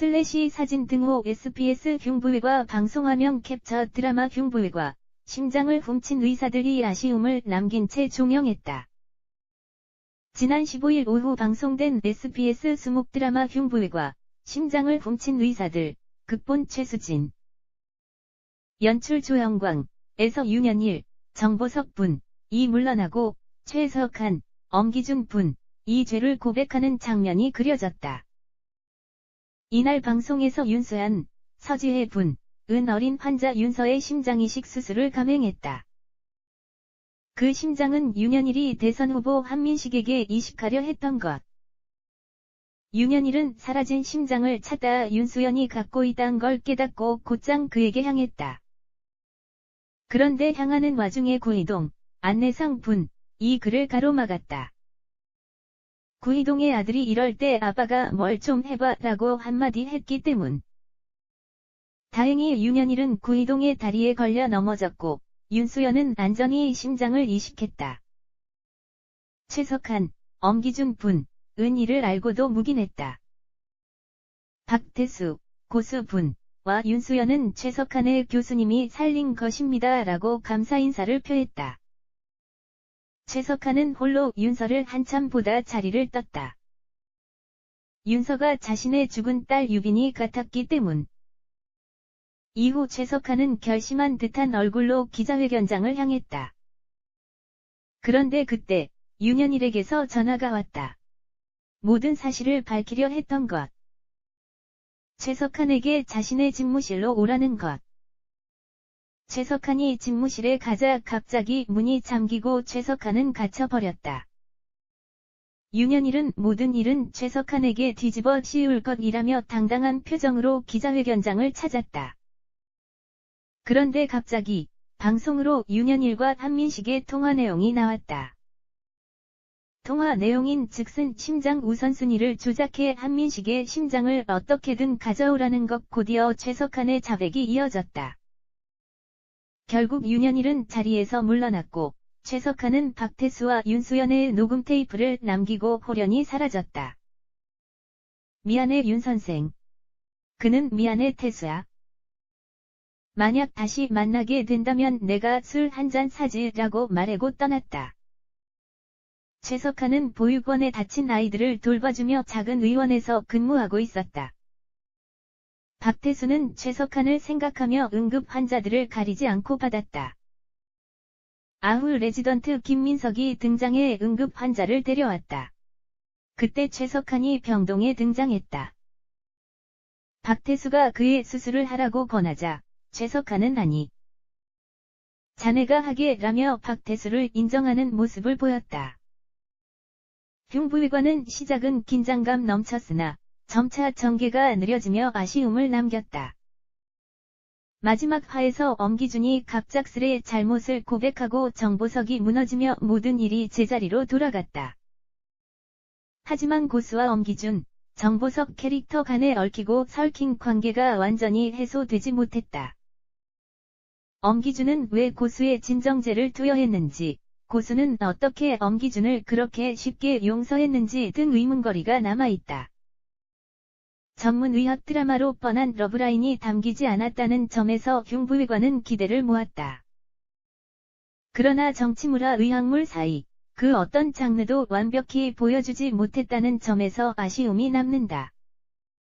슬래시 사진 등호 SBS 흉부위과 방송화면 캡처 드라마 흉부위과 심장을 훔친 의사들이 아쉬움을 남긴 채 종영했다. 지난 15일 오후 방송된 SBS 수목 드라마 흉부위과 심장을 훔친 의사들 극본 최수진 연출 조영광 에서 윤현일, 정보석 분, 이 물러나고 최석한, 엄기준 분, 이 죄를 고백하는 장면이 그려졌다. 이날 방송에서 윤수연, 서지혜 분, 은 어린 환자 윤서의 심장 이식 수술을 감행했다. 그 심장은 윤현일이 대선 후보 한민식에게 이식하려 했던 것. 윤현일은 사라진 심장을 찾다 윤수연이 갖고 있다는 걸 깨닫고 곧장 그에게 향했다. 그런데 향하는 와중에 구이동, 안내상 분, 이 글을 가로막았다. 구이동의 아들이 이럴 때 아빠가 뭘 좀 해봐 라고 한마디 했기 때문. 다행히 윤현일은 구이동의 다리에 걸려 넘어졌고 윤수연은 안전히 심장을 이식했다. 최석한, 엄기준 분, 은 이를 알고도 묵인했다. 박태수, 고수 분, 와 윤수연은 최석한의 교수님이 살린 것입니다 라고 감사 인사를 표했다. 최석한은 홀로 윤서를 한참 보다 자리를 떴다. 윤서가 자신의 죽은 딸 유빈이 같았기 때문. 이후 최석한은 결심한 듯한 얼굴로 기자회견장을 향했다. 그런데 그때 윤현일에게서 전화가 왔다. 모든 사실을 밝히려 했던 것. 최석한에게 자신의 집무실로 오라는 것. 최석한이 집무실에 가자 갑자기 문이 잠기고 최석한은 갇혀버렸다. 윤현일은 모든 일은 최석한에게 뒤집어 씌울 것이라며 당당한 표정으로 기자회견장을 찾았다. 그런데 갑자기 방송으로 윤현일과 한민식의 통화 내용이 나왔다. 통화 내용인 즉슨 심장 우선순위를 조작해 한민식의 심장을 어떻게든 가져오라는 것 곧이어 최석한의 자백이 이어졌다. 결국 윤현일은 자리에서 물러났고 최석한은 박태수와 윤수연의 녹음 테이프를 남기고 호련히 사라졌다. 미안해 윤 선생. 그는 미안해 태수야. 만약 다시 만나게 된다면 내가 술 한 잔 사지라고 말하고 떠났다. 최석한은 보육원에 다친 아이들을 돌봐주며 작은 의원에서 근무하고 있었다. 박태수는 최석한을 생각하며 응급 환자들을 가리지 않고 받았다. 아울 레지던트 김민석이 등장해 응급 환자를 데려왔다. 그때 최석한이 병동에 등장했다. 박태수가 그의 수술을 하라고 권하자 최석한은 아니. 자네가 하게 라며 박태수를 인정하는 모습을 보였다. 흉부위관은 시작은 긴장감 넘쳤으나 점차 전개가 느려지며 아쉬움을 남겼다. 마지막 화에서 엄기준이 갑작스레 잘못을 고백하고 정보석이 무너지며 모든 일이 제자리로 돌아갔다. 하지만 고수와 엄기준, 정보석 캐릭터 간에 얽히고 설킨 관계가 완전히 해소되지 못했다. 엄기준은 왜 고수의 진정제를 투여했는지, 고수는 어떻게 엄기준을 그렇게 쉽게 용서했는지 등 의문거리가 남아있다. 전문 의학 드라마로 뻔한 러브라인이 담기지 않았다는 점에서 흉부위관은 기대를 모았다. 그러나 정치물화 의학물 사이, 그 어떤 장르도 완벽히 보여주지 못했다는 점에서 아쉬움이 남는다.